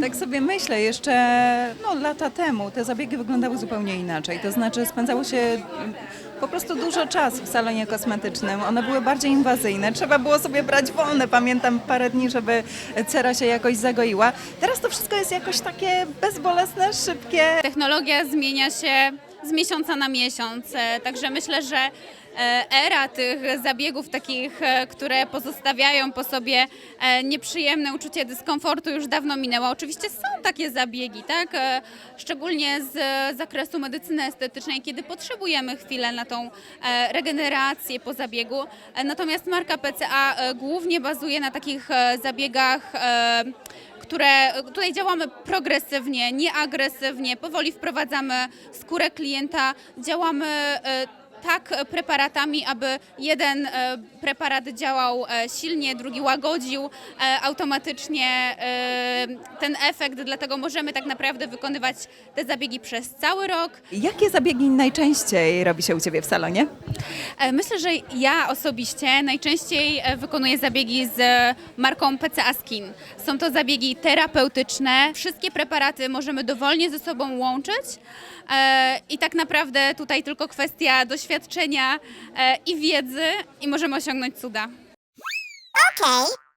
Tak sobie myślę, jeszcze no, lata temu te zabiegi wyglądały zupełnie inaczej. To znaczy spędzało się mm, po prostu dużo czasu w salonie kosmetycznym. One były bardziej inwazyjne. Trzeba było sobie brać wolne. Pamiętam parę dni, żeby cera się jakoś zagoiła. Teraz to wszystko jest jakoś takie bezbolesne, szybkie. Technologia zmienia się z miesiąca na miesiąc, e, także myślę, że e, era tych zabiegów takich, e, które pozostawiają po sobie nieprzyjemne uczucie dyskomfortu już dawno minęła. Oczywiście są takie zabiegi, tak? Szczególnie z zakresu medycyny estetycznej, kiedy potrzebujemy chwilę na tą regenerację po zabiegu. Natomiast marka PCA głównie bazuje na takich zabiegach które tutaj działamy progresywnie, nieagresywnie, powoli wprowadzamy skórę klienta, działamy e, tak preparatami, aby jeden e, preparat działał e, silnie, drugi łagodził automatycznie ten efekt, dlatego możemy tak naprawdę wykonywać te zabiegi przez cały rok. Jakie zabiegi najczęściej robi się u Ciebie w salonie? E, Myślę, że ja osobiście najczęściej e, wykonuję zabiegi z marką PCA Skin. Są to zabiegi terapeutyczne. Wszystkie preparaty możemy dowolnie ze sobą łączyć e, i tak naprawdę tutaj tylko kwestia doświadczenia i wiedzy i możemy osiągnąć cuda. Okay.